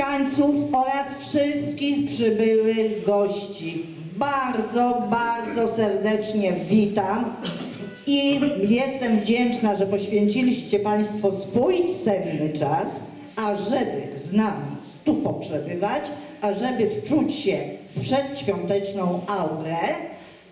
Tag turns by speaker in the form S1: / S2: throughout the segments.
S1: mieszkańców oraz wszystkich przybyłych gości. Bardzo, bardzo serdecznie witam i jestem wdzięczna, że poświęciliście Państwo swój cenny czas, ażeby z nami tu poprzebywać, ażeby wczuć się w przedświąteczną aurę,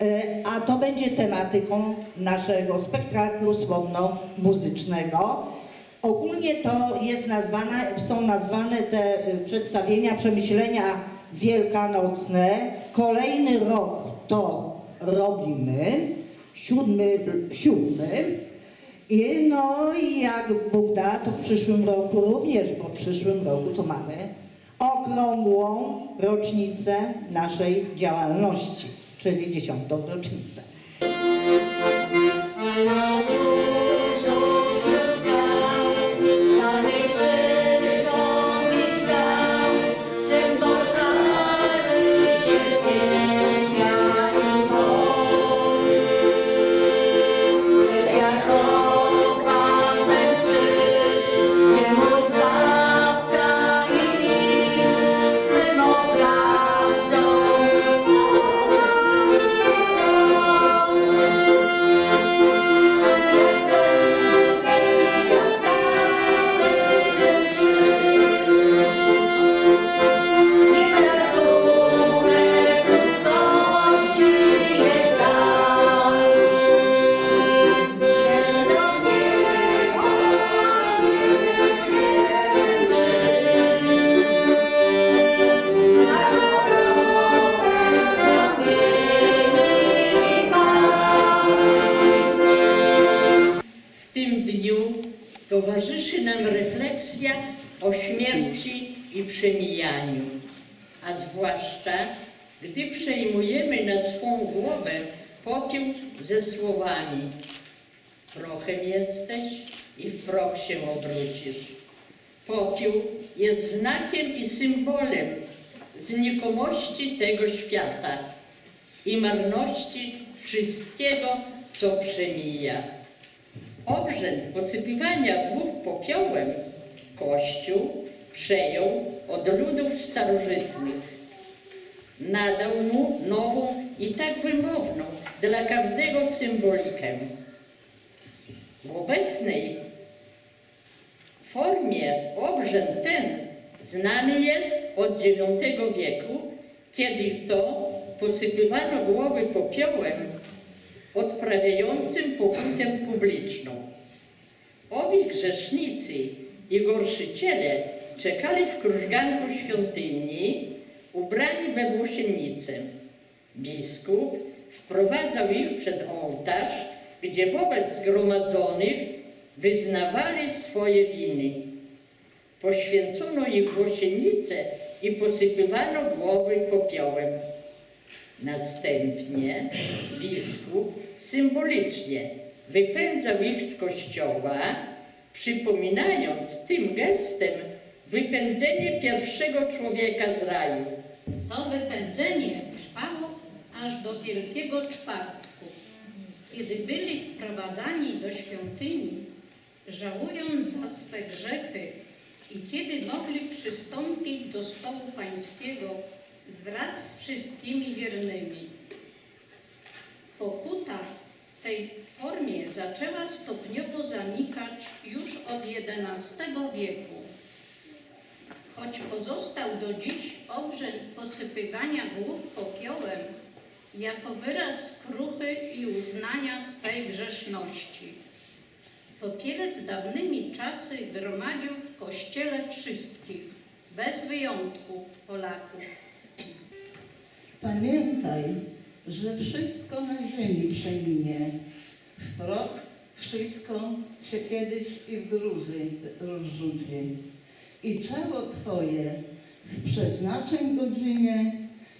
S1: E, a to będzie tematyką naszego spektaklu słowno-muzycznego. Ogólnie to jest nazwane, są nazwane te y, przedstawienia, przemyślenia wielkanocne. Kolejny rok to robimy, siódmy, siódmy. I no i jak Bóg da, to w przyszłym roku również, bo w przyszłym roku to mamy okrągłą rocznicę naszej działalności, czyli dziesiątą rocznicę.
S2: Przejmujemy na swą głowę popiół ze słowami Prochem jesteś i w proch się obrócisz. Popiół jest znakiem i symbolem znikomości tego świata i marności wszystkiego, co przemija. Obrzęd posypywania głów popiołem Kościół przejął od ludów starożytnych. Nadał mu nową i tak wymowną dla każdego symbolikę. W obecnej formie obrzęd ten znany jest od IX wieku, kiedy to posypywano głowy popiołem odprawiającym pokutę publiczną. Owi grzesznicy i gorszyciele czekali w krużganku świątyni, we włosiennicę. Biskup wprowadzał ich przed ołtarz, gdzie wobec zgromadzonych wyznawali swoje winy. Poświęcono ich włosiennicę i posypywano głowy popiołem. Następnie biskup symbolicznie wypędzał ich z kościoła, przypominając tym gestem wypędzenie pierwszego człowieka z raju.
S3: To wypędzenie trwało aż do Wielkiego Czwartku, kiedy byli wprowadzani do świątyni, żałując za swe grzechy i kiedy mogli przystąpić do stołu pańskiego wraz z wszystkimi wiernymi. Pokuta w tej formie zaczęła stopniowo zanikać już od XI wieku. Choć pozostał do dziś obrzęd posypywania głów popiołem jako wyraz skruchy i uznania swej grzeszności. Popielec dawnymi czasy gromadził w kościele wszystkich, bez wyjątku Polaków.
S4: Pamiętaj, że wszystko na ziemi przeminie. W proch wszystko się kiedyś i w gruzy rozrzuci. I ciało Twoje w przeznaczeń godzinie,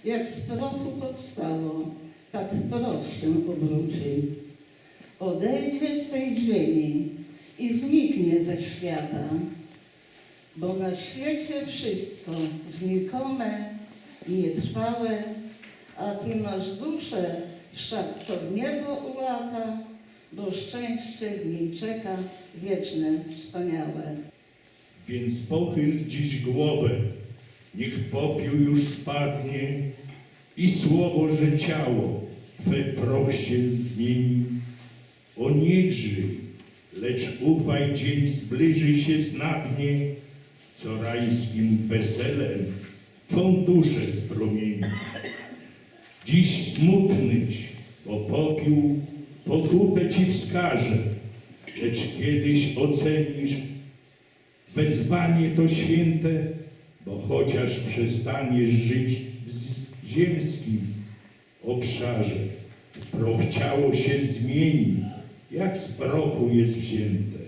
S4: jak z prochu powstało, tak w proch się obróci. Odejdzie z tej ziemi i zniknie ze świata, bo na świecie wszystko znikome, nietrwałe, a Ty masz duszę, wszak to w niebo ulata, bo szczęście w niej czeka wieczne, wspaniałe.
S5: Więc pochyl dziś głowę Niech popiół już spadnie i słowo, że ciało Twe proch się zmieni. O nie lecz ufaj, dzień zbliży się snadnie, co rajskim weselem Twą duszę spromieni. Dziś smutnyś, bo popiół pokutę Ci wskaże, lecz kiedyś ocenisz wezwanie to święte, bo chociaż przestaniesz żyć w ziemskim obszarze, proch ciało się zmieni, jak z prochu jest wzięte.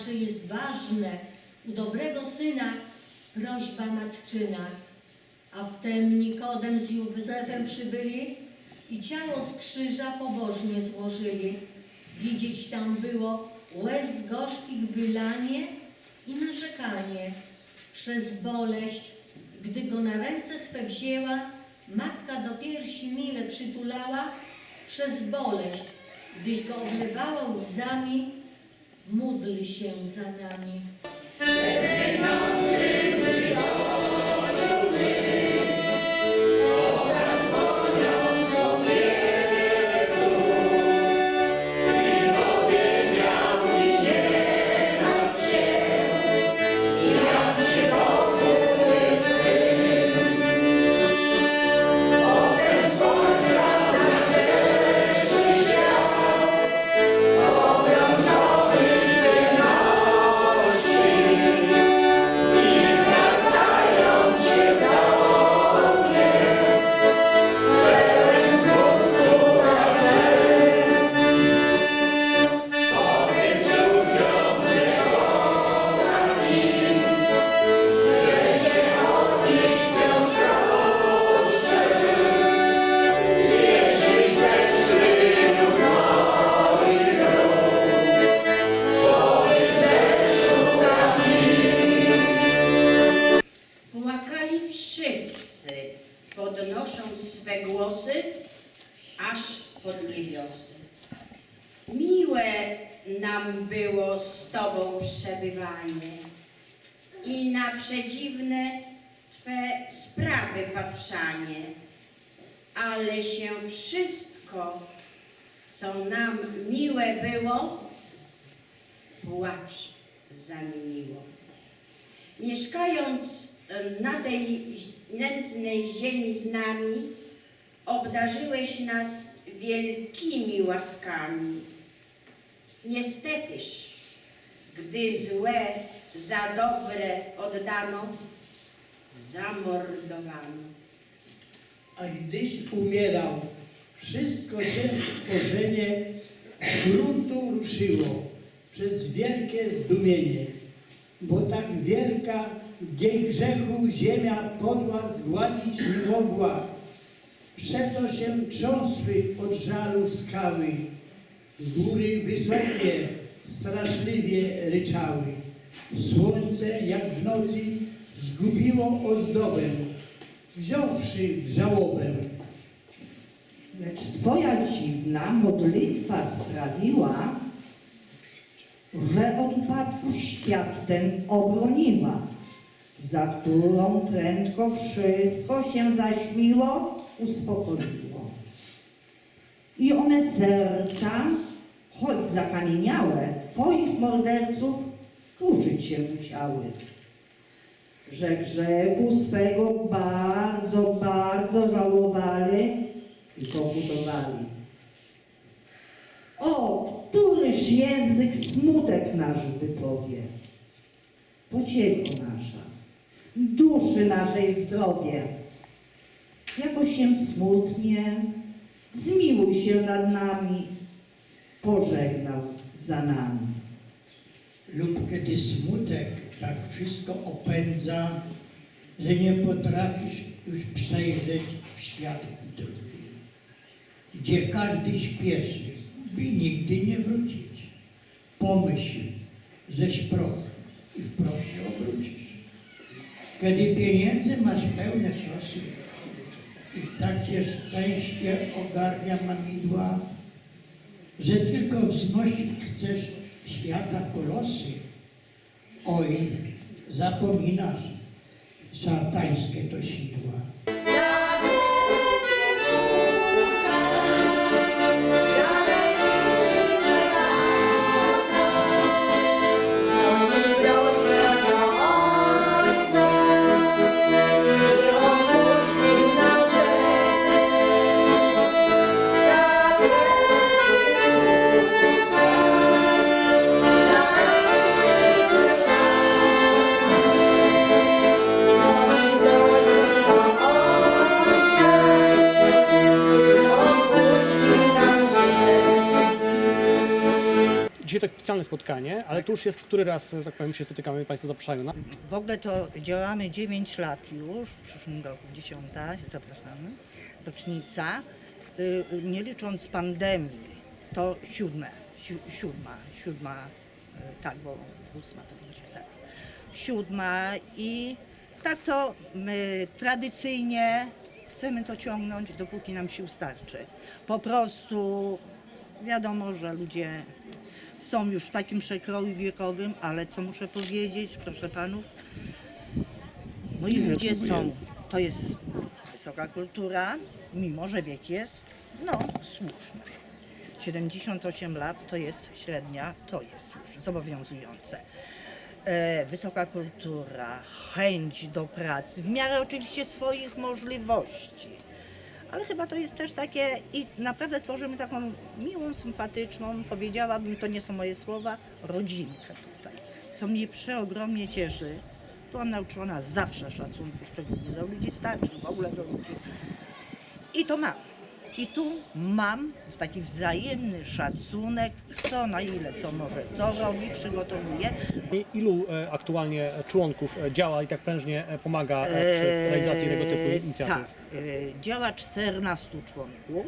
S6: Wszakże jest ważne u dobrego Syna prośba matczyna. A wtem Nikodem z Józefem przybyli i ciało z krzyża pobożnie złożyli. Widzieć tam było łez gorzkich wylanie i narzekanie przez boleść, gdy go na ręce swe wzięła, matka do piersi mile przytulała, przez boleść, gdyś go oblewała łzami, módl się za nami.
S7: Podnosząc swe głosy, aż pod niebiosy. Miłe nam było z Tobą przebywanie i na przedziwne Twe sprawy patrzanie, ale się wszystko, co nam miłe było, płacz zamieniło. Mieszkając na tej nędznej ziemi z nami, obdarzyłeś nas wielkimi łaskami. Niestetyż, gdy złe za dobre oddano, zamordowano.
S8: A gdyś umierał, wszystko się stworzenie z gruntu ruszyło przez wielkie zdumienie, bo tak wielka grzechu ziemia podła zgładzić nie mogła. Przeto się trząsły od żalu skały, góry wysokie straszliwie ryczały. Słońce jak w nocy zgubiło ozdobę, wziąwszy żałobę.
S1: Lecz Twoja dziwna modlitwa sprawiła, że od upadku świat ten obroniła, za którą prędko wszystko się zaśmiło, uspokoiło. I one serca, choć zakamieniałe, Twoich morderców kruszyć się musiały że grzechu swego bardzo, bardzo żałowali i pokutowali. O, któryż lecz język smutek nasz wypowie. Pociecho nasza, duszy naszej zdrowie. Jako się smutnie, zmiłuj się nad nami, pożegnał za nami.
S8: lub kiedy smutek tak wszystko opędza, że nie potrafisz już przejrzeć w świat drugi, gdzie każdy śpieszy, by nigdy nie wrócić. Pomyśl, żeś proch i w proch się. Kiedy pieniędzy masz pełne ciosy i takie szczęście ogarnia mamidła, że tylko wznosić chcesz świata kolosy. Oj, zapominasz szatańskie to sidła.
S9: Specjalne spotkanie, ale tu już jest który raz, że tak powiem, się spotykamy, Państwo zapraszają. Na,
S1: W ogóle to działamy 9 lat już, w przyszłym roku 10, zapraszamy, rocznica. Y, Nie licząc pandemii, to siódme, si- siódma, siódma, y, tak, bo ósma to będzie, tak. Siódma i tak to my tradycyjnie chcemy to ciągnąć, dopóki nam sił starczy. Po prostu wiadomo, że ludzie są już w takim przekroju wiekowym, ale co muszę powiedzieć, proszę panów, moi ludzie są, to jest wysoka kultura, mimo że wiek jest, no, słuszny. 78 lat to jest średnia, to jest już zobowiązujące. E, wysoka kultura, chęć do pracy, w miarę oczywiście swoich możliwości. Ale chyba to jest też takie i naprawdę tworzymy taką miłą, sympatyczną, powiedziałabym, to nie są moje słowa, rodzinkę tutaj. Co mnie przeogromnie cieszy. Byłam nauczona zawsze szacunku, szczególnie do ludzi starszych, w ogóle do ludzi. I to mam. I tu mam taki wzajemny szacunek, kto na ile co może, to robi, przygotowuje.
S9: I Ilu e, aktualnie członków e, działa i tak prężnie e, pomaga e, przy realizacji tego typu inicjatyw?
S1: Tak, e, działa 14 członków.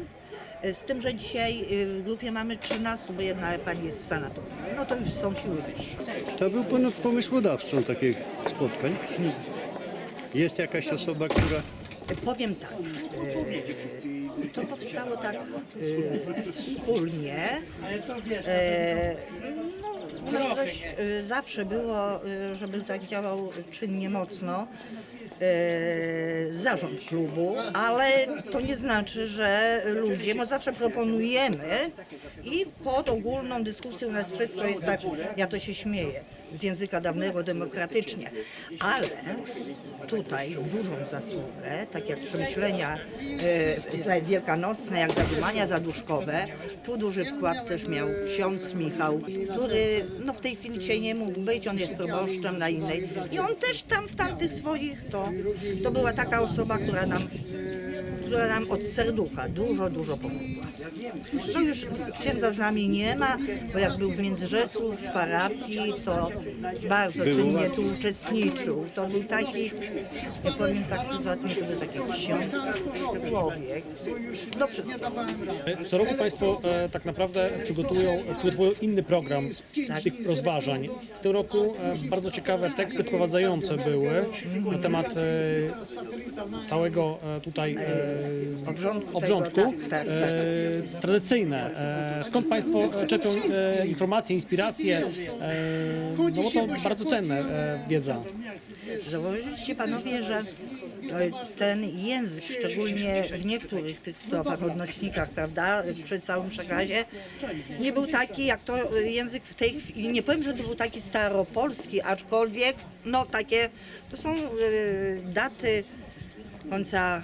S1: e, Z tym, że dzisiaj e, w grupie mamy 13, bo jedna pani jest w sanatorium. No to już są siły wyższe.
S10: Kto był pom- pomysłodawcą takich spotkań? Jest jakaś osoba, która
S1: Powiem tak, e, to powstało tak e, wspólnie. E, no, dość, e, zawsze było, e, żeby tak działał czynnie mocno e, zarząd klubu, ale to nie znaczy, że ludzie, bo zawsze proponujemy i pod ogólną dyskusją u nas wszystko jest tak, ja to się śmieję, z języka dawnego demokratycznie, ale tutaj dużą zasługę, tak jak przemyślenia e, tutaj wielkanocne, jak zadumania zaduszkowe, tu duży wkład też miał ksiądz Michał, który no, w tej chwili dzisiaj nie mógł być, on jest proboszczem na innej. I on też tam w tamtych swoich, to, to była taka osoba, która nam która nam od serducha dużo, dużo pomogła. No już księdza z nami nie ma, bo jak był w Międzyrzecu, w parafii, to bardzo czynnie tu uczestniczył. To był taki, ja powiem tak prywatnie, to był taki ksiądz, człowiek, do wszystkiego.
S9: Co roku Państwo e, tak naprawdę przygotują, przygotowują inny program tych rozważań. W tym roku e, bardzo ciekawe teksty wprowadzające były na temat e, całego e, tutaj e,
S1: Obrządku
S9: obrządku
S1: tego, tak, tak, tak.
S9: tradycyjne. E, skąd Państwo czerpią informacje, inspiracje? No bo to bardzo cenna e, wiedza.
S1: Zauważyliście panowie, że e, ten język, szczególnie w niektórych tych strofach, odnośnikach, prawda, przy całym przekazie, nie był taki, jak to e, język w tej chwili, nie powiem, że to był taki staropolski, aczkolwiek, no takie, to są e, daty końca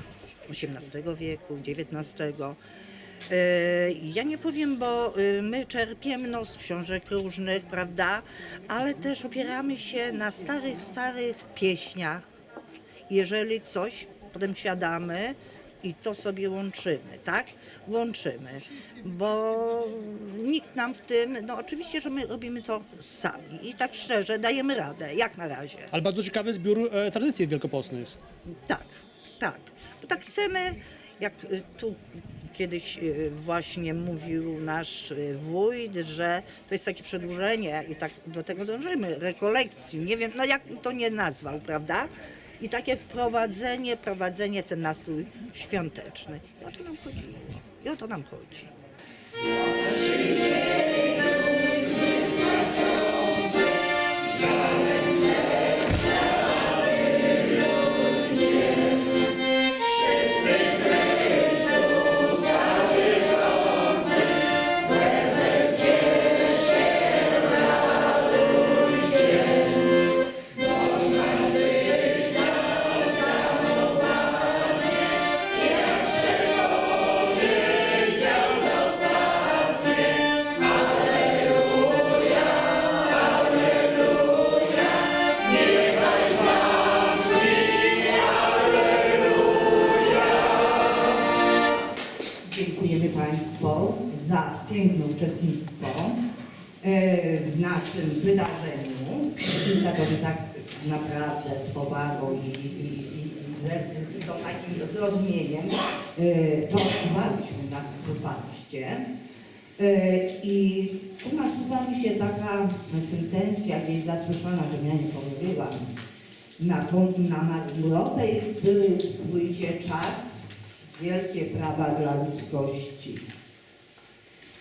S1: XVIII wieku, XIX. E, Ja nie powiem, bo y, my czerpiemy no, z książek różnych, prawda, ale też opieramy się na starych, starych pieśniach. Jeżeli coś, potem siadamy i to sobie łączymy, tak? Łączymy, bo nikt nam w tym, no oczywiście, że my robimy to sami i tak szczerze dajemy radę, jak na razie.
S9: Ale bardzo ciekawy zbiór e, tradycji wielkopostnych.
S1: Tak, tak. Tak chcemy, jak y, tu kiedyś y, właśnie mówił nasz y, wójt, że to jest takie przedłużenie i tak do tego dążymy, rekolekcji, nie wiem, no jak to nie nazwał, prawda? I takie wprowadzenie, prowadzenie ten nastrój świąteczny. I o to nam chodziło. I o to nam chodzi. Państwu za piękne uczestnictwo e, w naszym wydarzeniu i za to, że tak naprawdę z powagą i, i, i z to takim zrozumieniem e, to słuchaliśmy, nas słuchaliście. E, I tu nasuwa mi się taka sentencja gdzieś zasłyszana, że ja nie powiedziałam. Na, na Marmurowej, w którym pójdzie czas, wielkie prawa dla ludzkości.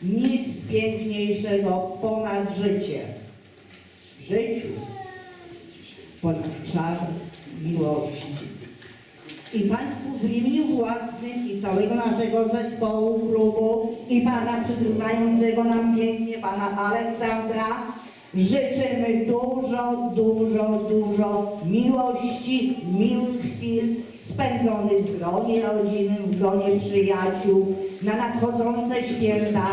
S1: Nic piękniejszego ponad życie. Życiu ponad czar miłości. I Państwu w imieniu własnym i całego naszego zespołu, klubu i Pana przygrywającego nam pięknie, Pana Aleksandra, życzymy dużo, dużo, dużo miłości, miłych chwil spędzonych w gronie rodzinnym, w gronie przyjaciół, na nadchodzące święta,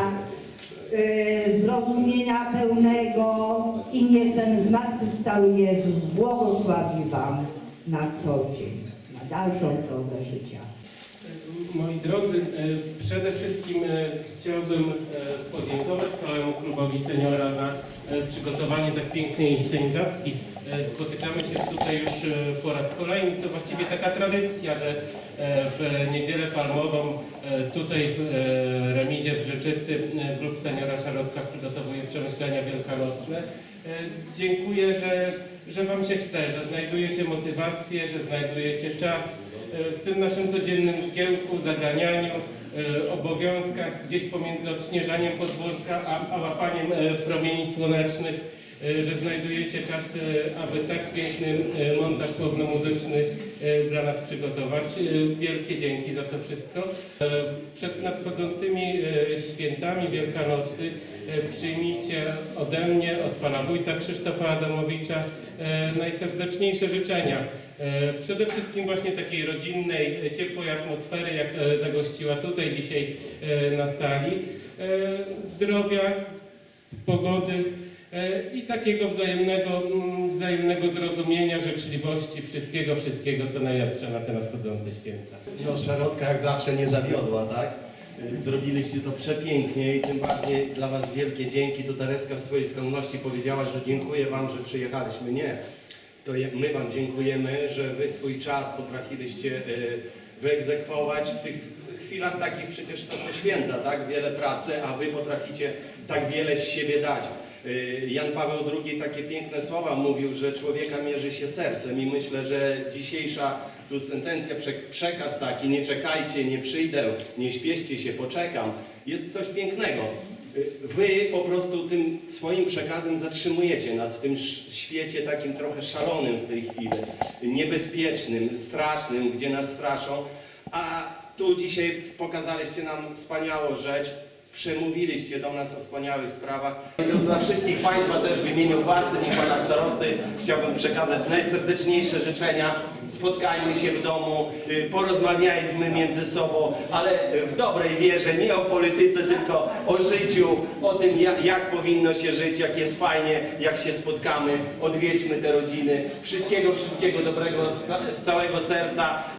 S1: yy, zrozumienia pełnego i niech ten zmartwychwstały Jezus błogosławi Wam na co dzień, na dalszą drogę życia.
S11: Moi drodzy, e, przede wszystkim e, chciałbym e, podziękować całemu klubowi seniora za przygotowanie tak pięknej inscenizacji. Spotykamy się tutaj już po raz kolejny. To właściwie taka tradycja, że w niedzielę palmową tutaj w remizie w Rzeczycy klub seniora Szarotka przygotowuje przemyślenia wielkanocne. Dziękuję, że, że Wam się chce, że znajdujecie motywację, że znajdujecie czas w tym naszym codziennym zgiełku, zaganianiu, e, obowiązkach, gdzieś pomiędzy odśnieżaniem podwórka a, a łapaniem e, promieni słonecznych, e, że znajdujecie czas, e, aby tak piękny e, montaż słowno-muzyczny e, dla nas przygotować. E, Wielkie dzięki za to wszystko. E, Przed nadchodzącymi e, świętami Wielkanocy e, przyjmijcie ode mnie, od Pana Wójta Krzysztofa Adamowicza e, najserdeczniejsze życzenia. E, Przede wszystkim właśnie takiej rodzinnej, e, ciepłej atmosfery, jak e, zagościła tutaj dzisiaj na sali. Zdrowia, pogody i takiego wzajemnego, mm, wzajemnego zrozumienia, życzliwości, wszystkiego, wszystkiego, co najlepsze na te nadchodzące święta.
S12: No, Szarotka jak zawsze nie zawiodła, tak? Zrobiliście to przepięknie i tym bardziej dla Was wielkie dzięki. Tu Tereska w swojej skromności powiedziała, że dziękuję Wam, że przyjechaliśmy. Nie. To my Wam dziękujemy, że Wy swój czas potrafiliście y, wyegzekwować w tych chwilach takich przecież to są święta, tak? Wiele pracy, a Wy potraficie tak wiele z siebie dać. Y, Jan Paweł II takie piękne słowa mówił, że człowieka mierzy się sercem i myślę, że dzisiejsza tu sentencja, prze- przekaz taki, nie czekajcie, nie przyjdę, nie śpieszcie się, poczekam, jest coś pięknego. Wy po prostu tym swoim przekazem zatrzymujecie nas w tym świecie takim trochę szalonym w tej chwili, niebezpiecznym, strasznym, gdzie nas straszą, a tu dzisiaj pokazaliście nam wspaniałą rzecz, przemówiliście do nas o wspaniałych sprawach. Dla wszystkich Państwa też w imieniu własnym i Pana Starosty chciałbym przekazać najserdeczniejsze życzenia. Spotkajmy się w domu, y, porozmawiajmy między sobą, ale w dobrej wierze, nie o polityce, tylko o życiu, o tym jak, jak powinno się żyć, jak jest fajnie, jak się spotkamy. Odwiedźmy te rodziny. Wszystkiego, wszystkiego dobrego z, z całego serca.